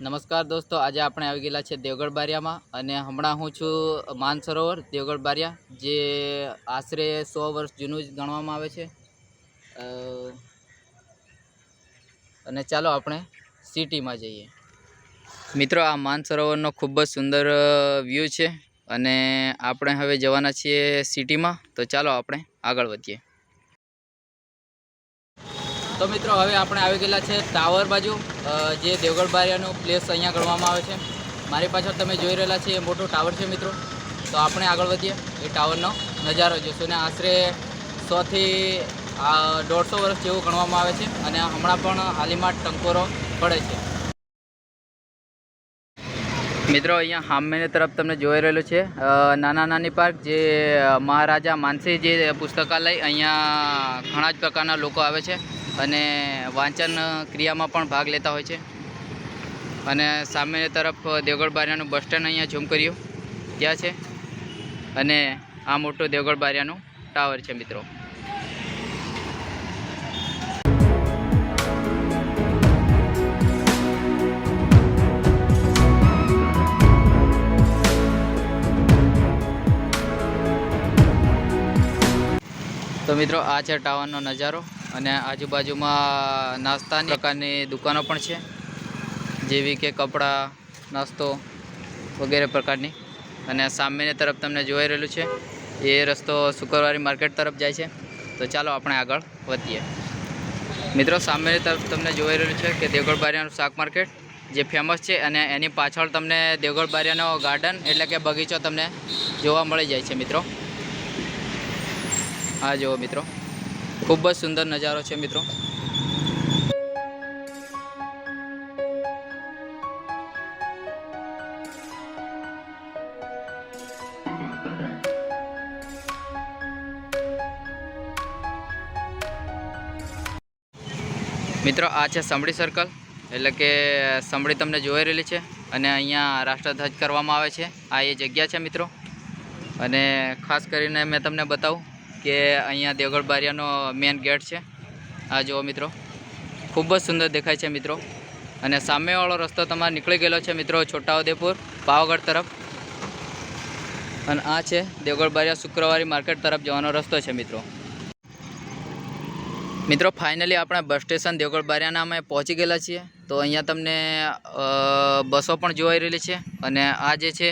નમસ્કાર દોસ્તો, આજે આપણે આવી ગયેલા છે દેવગઢ બારિયામાં અને હમણાં હું છું માનસરોવર દેવગઢ બારિયા, જે આશરે સો વર્ષ જૂનું જ ગણવામાં આવે છે. અને ચાલો આપણે સિટીમાં જઈએ. મિત્રો, આ માનસરોવરનો ખૂબ જ સુંદર વ્યૂ છે અને આપણે હવે જવાના છીએ સિટીમાં. તો ચાલો આપણે આગળ વધીએ. તો મિત્રો, હવે આપણે આવી ગયેલા છે ટાવર બાજુ જે દેવગઢ બારિયાનું પ્લેસ અહીંયા ગણવામાં આવે છે. મારી પાછળ તમે જોઈ રહેલા છે, એ મોટો ટાવર છે મિત્રો. તો આપણે આગળ વધીએ, એ ટાવરનો નજારો જોશું. ને આશરે સોથી દોઢસો વર્ષ જેવું ગણવામાં આવે છે. અને હમણાં પણ હાલીમાં ટંકોરો પડે છે. મિત્રો, અહીંયા સામેની તરફ તમને જોઈ રહેલું છે નાના નાની પાર્ક જે મહારાજા માનસિંહ જે પુસ્તકાલય અહીંયા ઘણા જ પ્રકારના લોકો આવે છે. અને વાંચન ક્રિયામાં પણ ભાગ લેતા હોય છે. અને સામેની તરફ દેવગઢ બારિયાનું બસ સ્ટેન્ડ અહીંયા ઝૂમ કર્યું. ત્યાં છે. અને આ મોટું દેવગઢ બારિયાનું ટાવર છે મિત્રો. તો મિત્રો, આ છે ટાવરનો નજારો. અને આજુબાજુમાં નાસ્તાની પ્રકારની દુકાનો પણ છે. જેવી કે કપડાં, નાસ્તો વગેરે પ્રકારની. અને સામેની તરફ તમને જોઈ રહેલું છે, એ રસ્તો શુક્રવારી માર્કેટ તરફ જાય છે. તો ચાલો આપણે આગળ વધીએ. મિત્રો, સામેની તરફ તમને જોઈ રહેલું છે કે દેવગઢ બારિયાનું શાક માર્કેટ, જે ફેમસ છે અને એની પાછળ તમને દેવગઢ બારિયાનો ગાર્ડન એટલે કે બગીચો તમને જોવા મળી જાય છે, મિત્રો. હા જુઓ, મિત્રો. ખૂબ જ સુંદર નજારો છે, મિત્રો. મિત્રો, આ છે સંભળી સર્કલ એટલે કે સંભળી તમને જોઈ રહેલી છે અને અહીંયા રાષ્ટ્રધ્વજ કરવામાં આવે છે. આ એ જગ્યા છે, મિત્રો. અને ખાસ કરીને મેં તમને બતાવું કે અહીંયા દેવગઢ બારિયાનો મેન ગેટ છે. આ જુઓ મિત્રો. ખૂબ જ સુંદર દેખાય છે મિત્રો. અને સામેવાળો રસ્તો તમારે નીકળી ગયેલો છે મિત્રો છોટાઉદેપુર, પાવાગઢ તરફ. અને આ છે દેવગઢ બારિયા શુક્રવારી માર્કેટ તરફ જવાનો રસ્તો છે મિત્રો. મિત્રો ફાઇનલી આપણે બસ સ્ટેશન દેવગઢ બારિયાના અમે પહોંચી ગયેલા છીએ. તો અહીંયા તમને બસો પણ જોવાઈ રહેલી છે. અને આ જે છે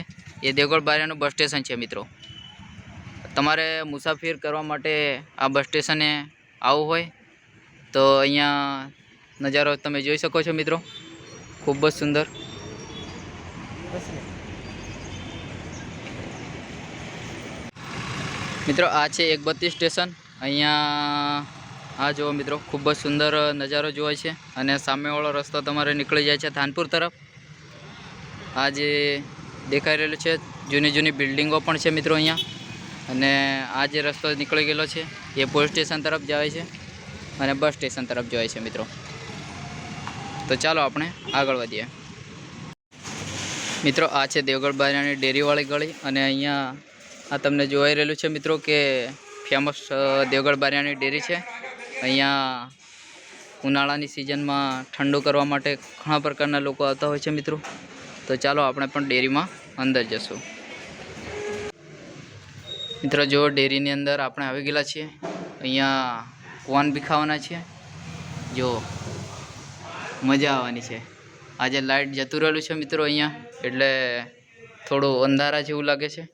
એ દેવગઢ બારિયાનું બસ સ્ટેશન છે મિત્રો. તમારે મુસાફરી કરવા માટે આ બસ સ્ટેશને આવવું હોય તો અહીંયા નજારો તમે જોઈ શકો છો મિત્રો. ખૂબ જ સુંદર. મિત્રો, આ છે એકબત્તી સ્ટેશન. અહીંયા આ જુઓ મિત્રો, ખૂબ જ સુંદર નજારો જોવાય છે અને સામેવાળો રસ્તો તમારે નીકળી જાય છે થાનપુર તરફ. આ જે દેખાઈ રહેલું છે જૂની જૂની બિલ્ડિંગો પણ છે મિત્રો અહીંયા. અને આ જે રસ્તો નીકળી ગયેલો છે, એ પોલીસ સ્ટેશન તરફ જાય છે અને બસ સ્ટેશન તરફ જાય છે મિત્રો. તો ચાલો આપણે આગળ વધીએ. મિત્રો, આ છે દેવગઢ બારિયાની ડેરીવાળી ગળી અને અહીંયા આ તમને જોવાઈ રહેલું છે મિત્રો કે ફેમસ દેવગઢ બારિયાની ડેરી છે. અહીંયા ઉનાળાની સિઝનમાં ઠંડુ કરવા માટે ઘણા પ્રકારના લોકો આવતા હોય છે મિત્રો. તો ચાલો આપણે પણ ડેરીમાં અંદર જશું. મિત્રો જો ડેરીની અંદર આપણે આવી ગયેલા છીએ. અહીંયા કોન બી ખાવાના છે જો મજા આવવાની છે. આજે લાઇટ જતું રહેલું છે મિત્રો અહીંયા, એટલે થોડું અંધારા જેવું લાગે છે.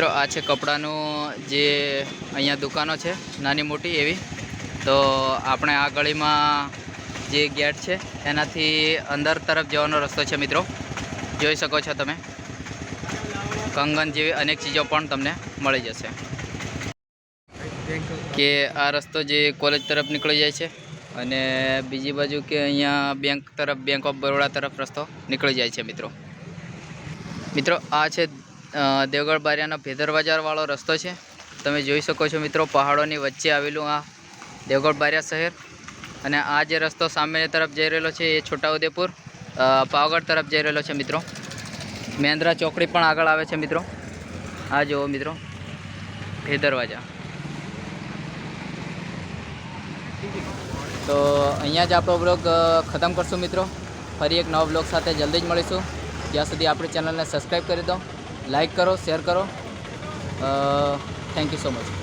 મિત્રો, આ છે કપડાનું જે અહીંયા દુકાનો છે, નાની મોટી એવી. તો આપણે આ ગળીમાં જે ગેટ છે, એનાથી અંદર તરફ જવાનો રસ્તો છે મિત્રો. જોઈ શકો છો તમે. કંગન જેવી અનેક ચીજો પણ તમને મળી જશે. કે આ રસ્તો જે કોલેજ તરફ નીકળી જાય છે, અને બીજી બાજુ કે અહીંયા બેંક તરફ, બેંક ઓફ બરોડા તરફ રસ્તો નીકળી જાય છે મિત્રો. મિત્રો, આ છે દેવગઢ બારિયાનો ભેદર બજારવાળો રસ્તો છે. તમે જોઈ શકો છો મિત્રો, પહાડોની વચ્ચે આવેલું આ દેવગઢ બારિયા શહેર. અને આ જે રસ્તો સામેની તરફ જઈ રહેલો છે, એ છોટાઉદેપુર પાવાગઢ તરફ જઈ રહેલો છે મિત્રો. મેંદ્રા ચોકડી પણ આગળ આવે છે મિત્રો. આ જુઓ મિત્રો ભેદરવાજા તો અહીંયા જ આપણો બ્લોગ ખતમ કરશું મિત્રો. ફરી એક નવા બ્લોગ સાથે જલ્દી જ મળીશું. જ્યાં સુધી આપણી ચેનલને સબસ્ક્રાઈબ કરી દો. લાઈક કરો શેર કરો. Thank you so much.